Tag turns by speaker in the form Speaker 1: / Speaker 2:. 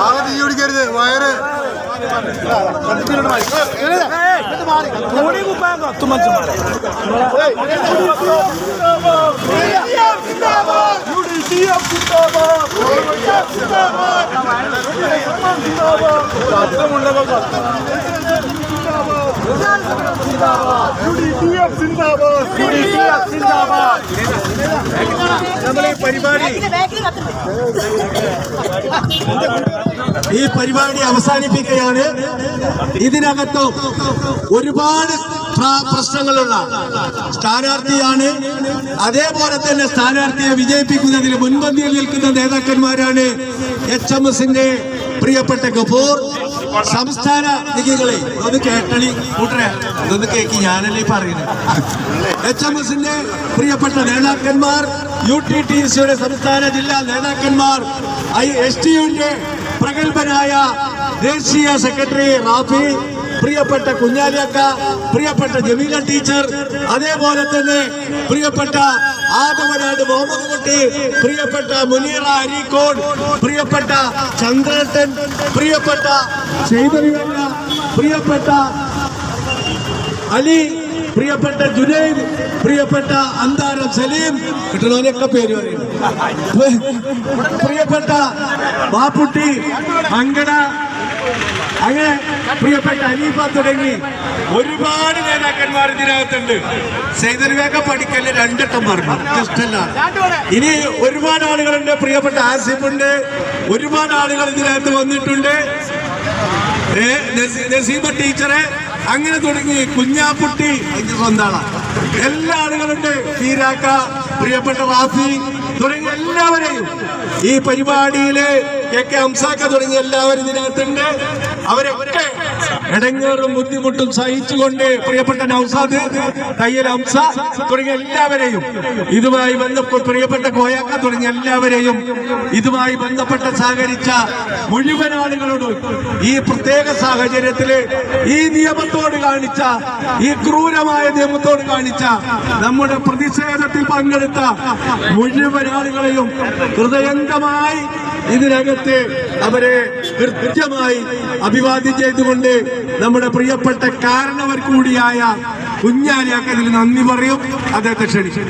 Speaker 1: ആകെ തീ പിടിക്കരുത്. വയറ്.
Speaker 2: തോണി കുപ്പായം കത്തു മനുഷ്യന്മാരെ
Speaker 1: നമ്മളെ പരിപാടി ഈ പരിപാടി അവസാനിപ്പിക്കുകയാണ്. ഇതിനകത്ത് ഒരുപാട് പ്ര- പ്രശ്നങ്ങളുള്ള സ്ഥാനാർത്ഥിയാണ്. അതേപോലെ തന്നെ സ്ഥാനാർത്ഥിയെ വിജയിപ്പിക്കുന്നതിൽ മുൻപന്തിയിൽ നിൽക്കുന്ന നേതാക്കന്മാരാണ് എച്ച് എം എസിന്റെ പ്രിയപ്പെട്ട കപൂർ സംസ്ഥാന നികളെ ഒന്ന് കേട്ടണി. കൂട്ടരെ ഇതൊന്ന് കേക്ക് ഞാനല്ലേ പറയുന്നത് എച്ച് എം എസിന്റെ പ്രിയപ്പെട്ട നേതാക്കന്മാർ യു ടി ടി സിയുടെ സംസ്ഥാന ജില്ലാ നേതാക്കന്മാർ ഐ എസ് ടി പ്രഗത്ഭനായ ദേശീയ സെക്രട്ടറി റാഫി പ്രിയപ്പെട്ട കുഞ്ഞാലിയക്ക പ്രിയപ്പെട്ട ജമീല ടീച്ചർ അതേപോലെ തന്നെ പ്രിയപ്പെട്ട ആദവനാട് മുഹമ്മദ് കുട്ടി പ്രിയപ്പെട്ട മുനീറ അരീക്കോട് പ്രിയപ്പെട്ട ചന്ദ്രേട്ടൻ പ്രിയപ്പെട്ട ചെയ്തറിവല്ല പ്രിയപ്പെട്ട അലി പ്രിയപ്പെട്ട ജുനൈദ് പ്രിയപ്പെട്ട അന്താരം സലീം കിട്ടണവനൊക്കെ പേര് പറയും. പ്രിയപ്പെട്ട ബാപ്പുട്ടി മങ്കട അങ്ങനെ പ്രിയപ്പെട്ട അനീഫ തുടങ്ങി ഒരുപാട് നേതാക്കന്മാർ ഇതിനകത്തുണ്ട്. സൈതർവേക്ക പഠിക്കൽ രണ്ടെട്ടം പറഞ്ഞു ഇനി ഒരുപാട് ആളുകളുണ്ട്. പ്രിയപ്പെട്ട ആസിഫുണ്ട്. ഒരുപാട് ആളുകൾ ഇതിനകത്ത് വന്നിട്ടുണ്ട്. നസീബ നസീ- ടീച്ചറെ അങ്ങനെ തുടങ്ങി. കുഞ്ഞാപ്പുട്ടി സ്വന്താണ് എല്ലാ ആളുകളുണ്ട്. തീരാക്ക പ്രിയപ്പെട്ട റാഫി തുടങ്ങി എല്ലാവരെയും ഈ പരിപാടിയിൽ കെ കെ ഹംസാക്ക തുടങ്ങിയ എല്ലാവരും ഇതിനകത്തുണ്ട്. അവരൊക്കെ ഇടങ്ങേറും ബുദ്ധിമുട്ടും സഹിച്ചുകൊണ്ട് പ്രിയപ്പെട്ട നൗസാദ് തയ്യൽ ഹംസ തുടങ്ങിയ എല്ലാവരെയും ഇതുമായി ബന്ധപ്പെട്ട് പ്രിയപ്പെട്ട കോയാക്ക തുടങ്ങിയ എല്ലാവരെയും ഇതുമായി ബന്ധപ്പെട്ട് സഹകരിച്ച മുഴുവൻ ആളുകളോടും ഈ പ്രത്യേക സാഹചര്യത്തിൽ ഈ നിയമത്തോട് കാണിച്ച ഈ ക്രൂരമായ നിയമത്തോട് കാണിച്ച നമ്മുടെ പ്രതിഷേധത്തിൽ പങ്കെടുത്ത മുഴുവൻ ആളുകളെയും ഹൃദയംഗമായി ഇതിനകത്ത് അവരെ കൃത്യമായി അഭിവാദ്യം ചെയ്തുകൊണ്ട് നമ്മുടെ പ്രിയപ്പെട്ട കാരണവർ കൂടിയായ കുഞ്ഞാലിയാക്കതിൽ നന്ദി പറയും. അദ്ദേഹത്തെ ക്ഷണിച്ചു